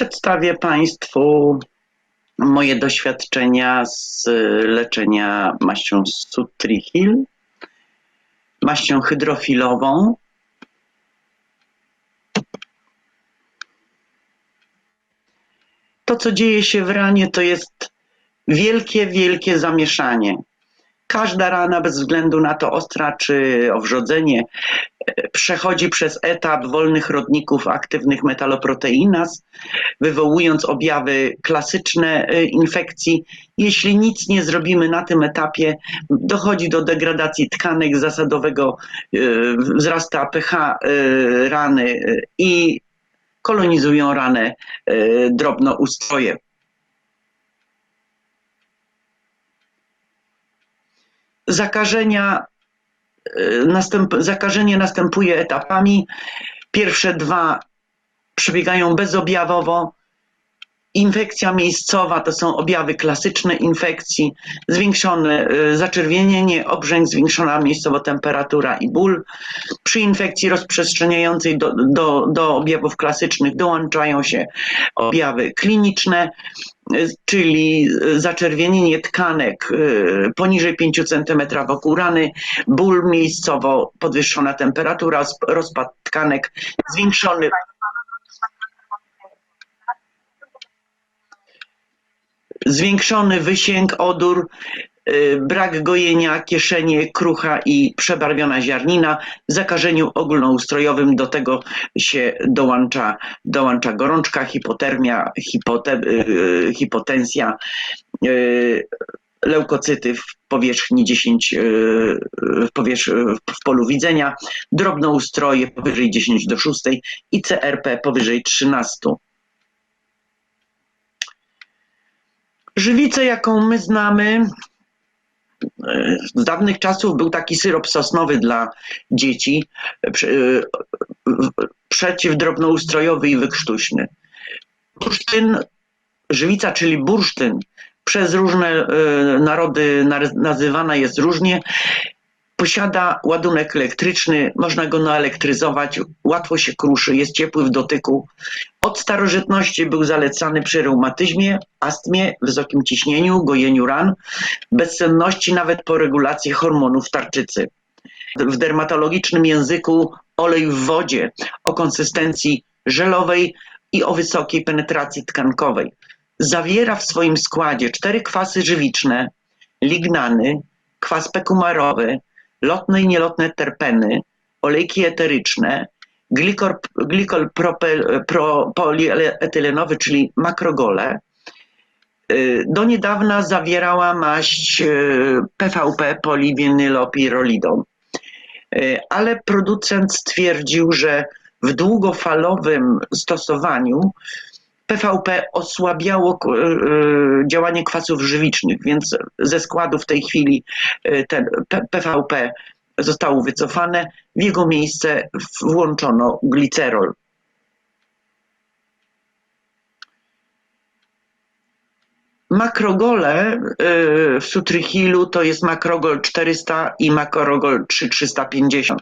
Przedstawię Państwu moje doświadczenia z leczenia maścią Sutrihil, maścią hydrofilową. To, co dzieje się w ranie, to jest wielkie, wielkie zamieszanie. Każda rana, bez względu na to ostra czy owrzodzenie, przechodzi przez etap wolnych rodników aktywnych metaloproteinaz, wywołując objawy klasyczne y, infekcji. Jeśli nic nie zrobimy na tym etapie, dochodzi do degradacji tkanek zasadowego, y, wzrasta pH rany i kolonizują ranę drobnoustroje. Zakażenia Y, następ, zakażenie następuje etapami. Pierwsze dwa przebiegają bezobjawowo. Infekcja miejscowa to są objawy klasyczne infekcji, zwiększone y, zaczerwienienie, obrzęk, zwiększona miejscowo temperatura i ból. Przy infekcji rozprzestrzeniającej do, do, do objawów klasycznych dołączają się objawy kliniczne, czyli zaczerwienienie tkanek y, poniżej 5 cm wokół rany, ból miejscowo, podwyższona temperatura, rozpad tkanek, zwiększony zwiększony wysięg, odór, brak gojenia, kieszenie, krucha i przebarwiona ziarnina. Zakażeniu ogólnoustrojowym do tego się dołącza, dołącza gorączka, hipotermia, hipote, y, hipotensja, y, leukocyty w powierzchni 10, w, powierz, w polu widzenia, drobnoustroje powyżej 10 do 6 i CRP powyżej 13. Żywica, jaką my znamy, z dawnych czasów był taki syrop sosnowy dla dzieci, e, przeciwdrobnoustrojowy i wykrztuśny. Bursztyn, żywica, czyli bursztyn, przez różne e, narody nazywana jest różnie. Posiada ładunek elektryczny, można go naelektryzować, łatwo się kruszy, jest ciepły w dotyku. Od starożytności był zalecany przy reumatyzmie, astmie, wysokim ciśnieniu, gojeniu ran, bezsenności, nawet po regulacji hormonów tarczycy. W dermatologicznym języku olej w wodzie o konsystencji żelowej i o wysokiej penetracji tkankowej. Zawiera w swoim składzie cztery kwasy żywiczne, lignany, kwas pekumarowy, lotne i nielotne terpeny, olejki eteryczne, glikol, glikol polietylenowy, czyli makrogole. Y, do niedawna zawierała maść PVP poliwinylopirolidon, y, ale producent stwierdził, że w długofalowym stosowaniu PVP osłabiało y, działanie kwasów żywicznych, więc ze składu w tej chwili ten PVP zostało wycofane, w jego miejsce włączono glicerol. Makrogole w Sutryhilu to jest makrogol 400 i makrogol 3350.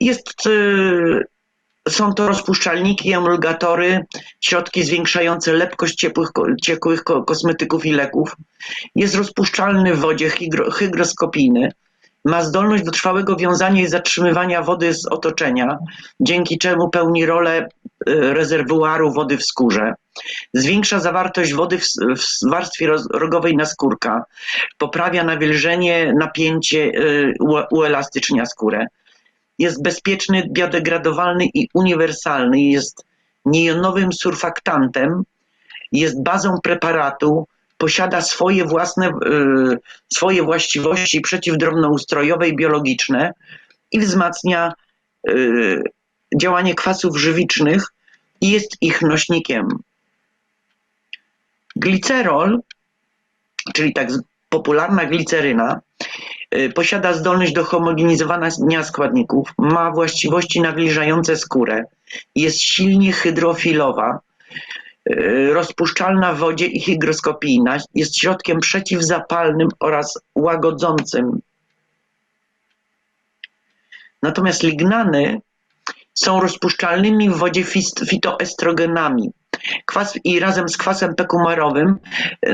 Jest, są to rozpuszczalniki emulgatory, środki zwiększające lepkość ciepłych, ciekłych kosmetyków i leków. Jest rozpuszczalny w wodzie hygroskopijny ma zdolność do trwałego wiązania i zatrzymywania wody z otoczenia, dzięki czemu pełni rolę y, rezerwuaru wody w skórze. Zwiększa zawartość wody w, w warstwie rogowej naskórka, poprawia nawilżenie, napięcie, y, uelastycznia skórę. Jest bezpieczny, biodegradowalny i uniwersalny. Jest niejonowym surfaktantem, jest bazą preparatu, posiada swoje własne, y, swoje właściwości przeciwdrobnoustrojowe i biologiczne i wzmacnia y, działanie kwasów żywicznych i jest ich nośnikiem. Glicerol, czyli tak popularna gliceryna, posiada zdolność do homogenizowania składników, ma właściwości nawilżające skórę, jest silnie hydrofilowa, Y, rozpuszczalna w wodzie i hygroskopijna, jest środkiem przeciwzapalnym oraz łagodzącym. Natomiast lignany są rozpuszczalnymi w wodzie fitoestrogenami. Kwas i razem z kwasem pekumarowym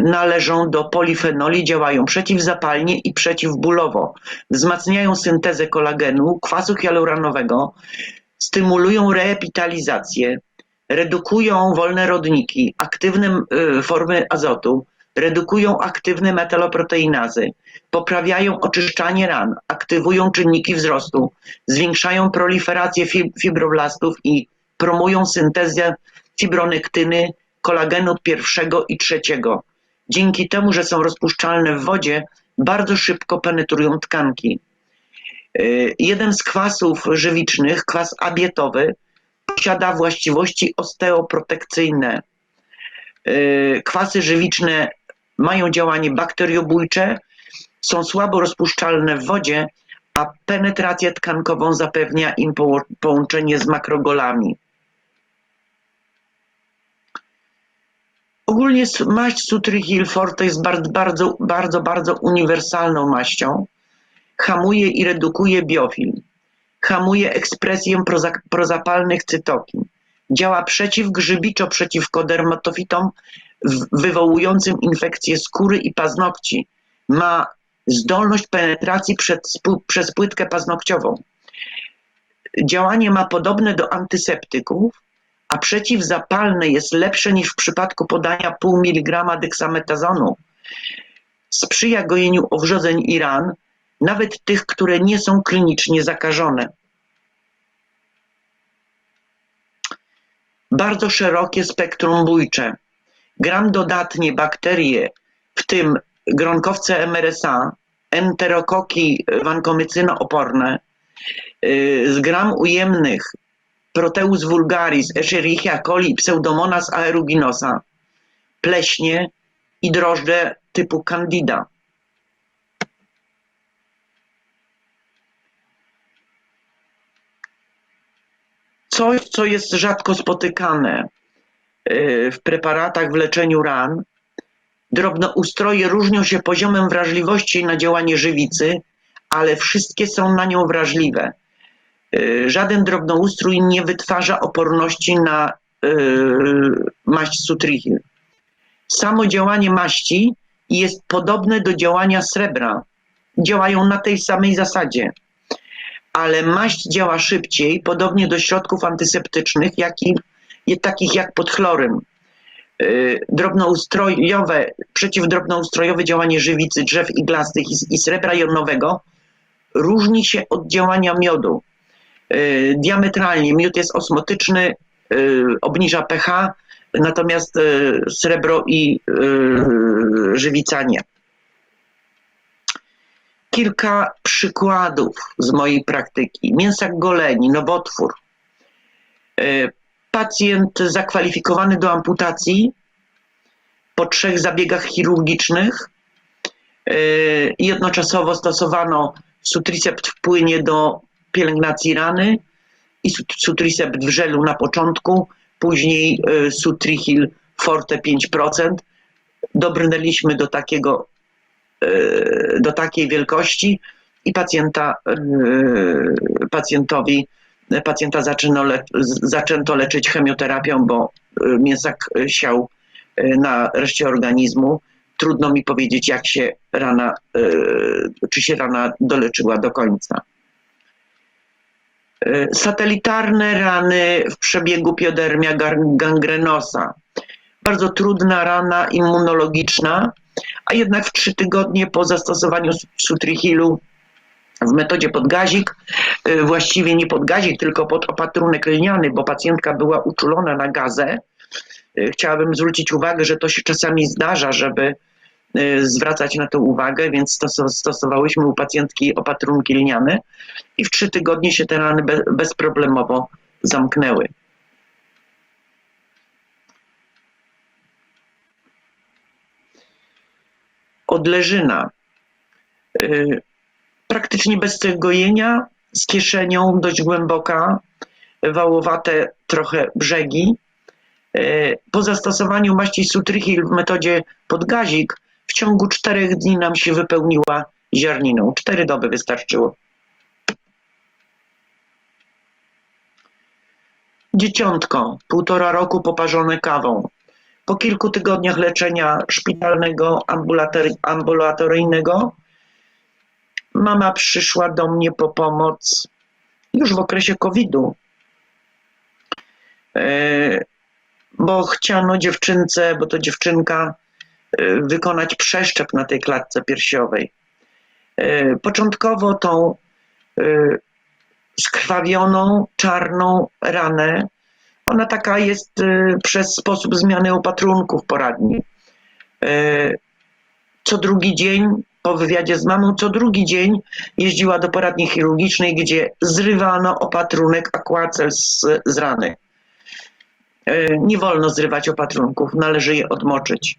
należą do polifenoli, działają przeciwzapalnie i przeciwbólowo. Wzmacniają syntezę kolagenu, kwasu hialuronowego, stymulują reepitalizację, redukują wolne rodniki, aktywne y, formy azotu, redukują aktywne metaloproteinazy, poprawiają oczyszczanie ran, aktywują czynniki wzrostu, zwiększają proliferację fib fibroblastów i promują syntezę fibronektyny, kolagenu pierwszego i trzeciego. Dzięki temu, że są rozpuszczalne w wodzie, bardzo szybko penetrują tkanki. Y, jeden z kwasów żywicznych, kwas abietowy, posiada właściwości osteoprotekcyjne. Y, kwasy żywiczne mają działanie bakteriobójcze, są słabo rozpuszczalne w wodzie, a penetrację tkankową zapewnia im połączenie z makrogolami. Ogólnie maść Sutrihil Forte jest bardzo, bardzo, bardzo, uniwersalną maścią. Hamuje i redukuje biofilm. Hamuje ekspresję prozapalnych cytokin. Działa przeciwgrzybiczo przeciwko dermatofitom wywołującym infekcje skóry i paznokci. Ma zdolność penetracji przed, przez płytkę paznokciową. Działanie ma podobne do antyseptyków, przeciwzapalne jest lepsze niż w przypadku podania pół miligrama deksametazonu. Sprzyja gojeniu owrzodzeń i ran, nawet tych, które nie są klinicznie zakażone. Bardzo szerokie spektrum bójcze. Gram dodatnie bakterie, w tym gronkowce MRSA, enterokoki wankomycyno-oporne, y, z gram ujemnych Proteus vulgaris, Escherichia coli, Pseudomonas aeruginosa, pleśnie i drożdże typu Candida. Coś, co jest rzadko spotykane y, w preparatach w leczeniu ran, drobnoustroje różnią się poziomem wrażliwości na działanie żywicy, ale wszystkie są na nią wrażliwe. Y, żaden drobnoustrój nie wytwarza oporności na y, maść sutrichil. Samo działanie maści jest podobne do działania srebra. Działają na tej samej zasadzie. Ale maść działa szybciej, podobnie do środków antyseptycznych, jak i, takich jak pod chlorem. Y, drobnoustrojowe, przeciwdrobnoustrojowe działanie żywicy, drzew iglastych i, i srebra jonowego różni się od działania miodu. Y, diametralnie. Miód jest osmotyczny, y, obniża pH, natomiast y, srebro i żywica nie. Kilka przykładów z mojej praktyki. Mięsak goleni, nowotwór. Pacjent zakwalifikowany do amputacji po trzech zabiegach chirurgicznych jednoczasowo stosowano sutricept w płynie do pielęgnacji rany i Sutricept w żelu na początku, później y, Sutrihil Forte 5%. Dobrnęliśmy do takiego, y, do takiej wielkości i pacjenta, y, pacjentowi, pacjenta zaczęto, le, zaczęto leczyć chemioterapią, bo mięsak siał na reszcie organizmu. Trudno mi powiedzieć, jak się rana, czy się rana doleczyła do końca. Y, satelitarne rany w przebiegu piodermia gangrenosa. Bardzo trudna rana immunologiczna, a jednak w trzy tygodnie po zastosowaniu sutrihilu w metodzie podgazik, y, właściwie nie podgazik, tylko pod opatrunek lniany, bo pacjentka była uczulona na gazę. Y, chciałabym zwrócić uwagę, że to się czasami zdarza, żeby zwracać na to uwagę, więc stosowałyśmy u pacjentki opatrunki lniane i w trzy tygodnie się te rany bezproblemowo zamknęły. Odleżyna. Y, praktycznie bez gojenia, z kieszenią dość głęboka, wałowate trochę brzegi. Y, po zastosowaniu maści sutrychil w metodzie podgazik w ciągu czterech dni nam się wypełniła ziarniną. Cztery doby wystarczyło. Dzieciątko, półtora roku poparzone kawą. Po kilku tygodniach leczenia szpitalnego, ambulator- ambulatoryjnego, mama przyszła do mnie po pomoc już w okresie COVID-u. E, Bo chciano dziewczynce, bo to dziewczynka, wykonać przeszczep na tej klatce piersiowej. E, Początkowo tą e, skrwawioną, czarną ranę. Ona taka jest przez sposób zmiany opatrunków poradni. Co drugi dzień, po wywiadzie z mamą, co drugi dzień jeździła do poradni chirurgicznej, gdzie zrywano opatrunek aquacel z, z rany. Nie wolno zrywać opatrunków, należy je odmoczyć.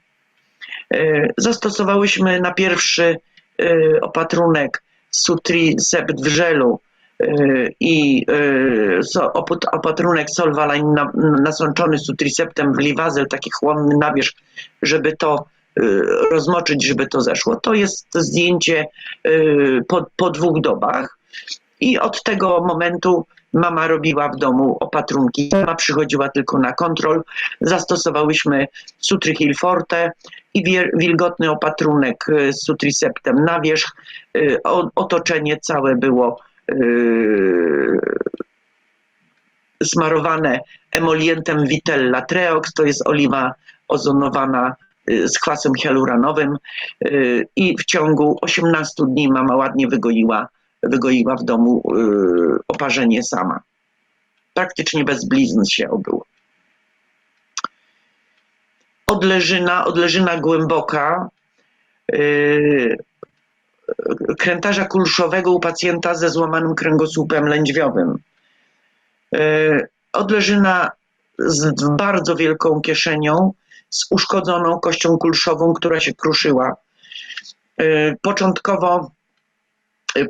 Y, Zastosowałyśmy na pierwszy y, opatrunek Sutrisept w żelu y, i opatrunek Solvaline na- nasączony Sutriceptem w liwazel, taki chłonny nawierzch, żeby to rozmoczyć, żeby to zeszło. To jest zdjęcie po, po dwóch dobach i od tego momentu mama robiła w domu opatrunki. Mama przychodziła tylko na kontrol. Zastosowałyśmy Sutrihil Forte i wilgotny opatrunek y, z Sutriceptem na wierzch. Y, Otoczenie całe było y, smarowane emolientem Vitella Treox, to jest oliwa ozonowana y, z kwasem hialuronowym y, i w ciągu 18 dni mama ładnie wygoiła, wygoiła w domu y, oparzenie sama. Praktycznie bez blizn się obyło. Odleżyna, odleżyna głęboka, y, krętarza kulszowego u pacjenta ze złamanym kręgosłupem lędźwiowym. E, Odleżyna z bardzo wielką kieszenią, z uszkodzoną kością kulszową, która się kruszyła. E, Początkowo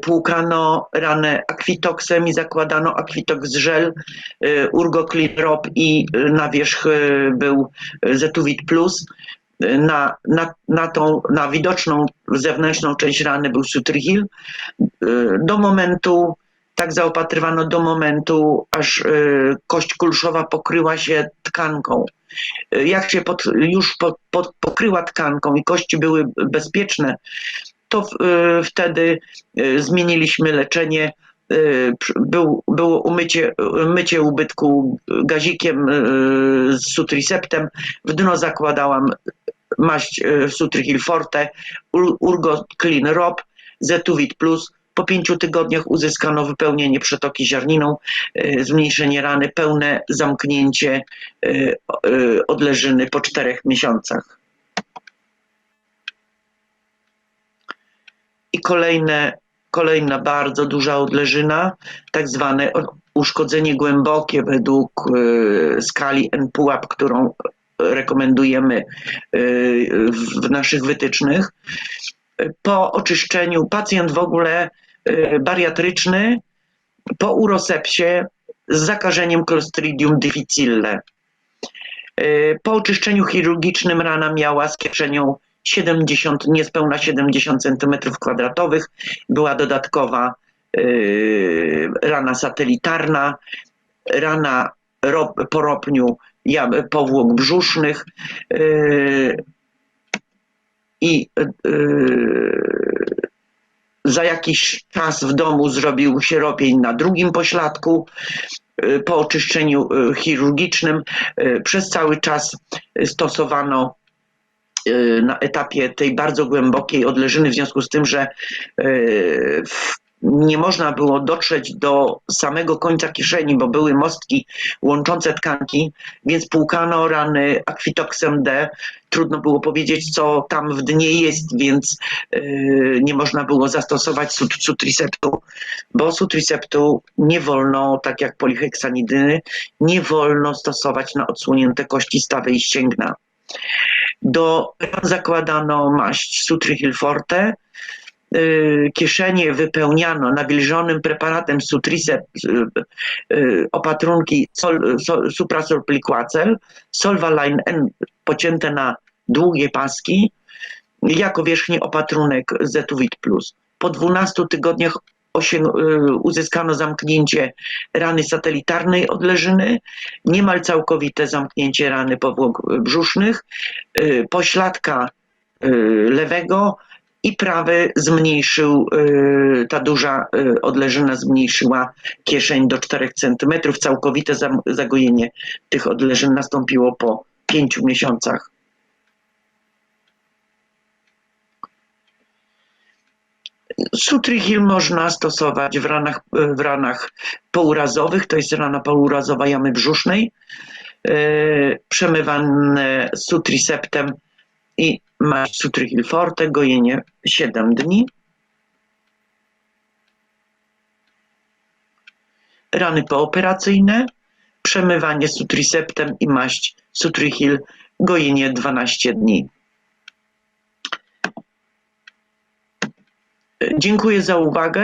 płukano ranę akwitoksem i zakładano akwitoks żel, urgoclean rob i e, na wierzch był Zetuvit Plus. Na, na, na tą, na widoczną zewnętrzną część rany był Sutrihil. E, Do momentu tak zaopatrywano do momentu, aż y, kość kulszowa pokryła się tkanką. Y, Jak się pod, już pod, pod, pokryła tkanką i kości były bezpieczne, to y, wtedy y, zmieniliśmy leczenie. Przy- Był, było umycie, mycie ubytku gazikiem z sutriceptem. W dno zakładałam maść Sutrihil Forte, Ur- Urgo Clean Rob, Zetuvit Plus. Po pięciu tygodniach uzyskano wypełnienie przetoki ziarniną, zmniejszenie rany, pełne zamknięcie odleżyny po czterech miesiącach. I kolejne, kolejna bardzo duża odleżyna, tak zwane uszkodzenie głębokie według y, skali N-pułap, którą rekomendujemy y, w naszych wytycznych. Po oczyszczeniu pacjent w ogóle y, bariatryczny po urosepsie z zakażeniem Clostridium difficile. Y, Po oczyszczeniu chirurgicznym rana miała z kieszenią 70, niespełna 70 cm2. Była dodatkowa y, rana satelitarna, rana ro, po ropniu powłok brzusznych y, i y, za jakiś czas w domu zrobił się ropień na drugim pośladku y, po oczyszczeniu y, chirurgicznym. Y, Przez cały czas stosowano na etapie tej bardzo głębokiej odleżyny, w związku z tym, że y, nie można było dotrzeć do samego końca kieszeni, bo były mostki łączące tkanki, więc płukano rany akwitoksem D. Trudno było powiedzieć, co tam w dnie jest, więc y, nie można było zastosować sut- sutriceptu, bo sutriceptu nie wolno, tak jak poliheksanidyny, nie wolno stosować na odsłonięte kości stawy i ścięgna. Do zakładano maść Sutrihil Forte, y, kieszenie wypełniano nawilżonym preparatem Sutricept, y, y, opatrunki sol, sol, Suprasol Pliquacel, Solvaline N pocięte na długie paski, jako wierzchni opatrunek Zetuvit Plus. Po 12 tygodniach uzyskano zamknięcie rany satelitarnej odleżyny, niemal całkowite zamknięcie rany powłok brzusznych, y, pośladka y, lewego i prawy zmniejszył, y, ta duża y, odleżyna zmniejszyła kieszeń do 4 cm. Całkowite zagojenie tych odleżyn nastąpiło po 5 miesiącach. Sutrihil można stosować w ranach, w ranach pourazowych, to jest rana pourazowa jamy brzusznej, yy, przemywane sutriseptem i maść Sutrihil Forte, gojenie 7 dni. Rany pooperacyjne, przemywanie sutriseptem i maść Sutrihil, gojenie 12 dni. Dziękuję za uwagę.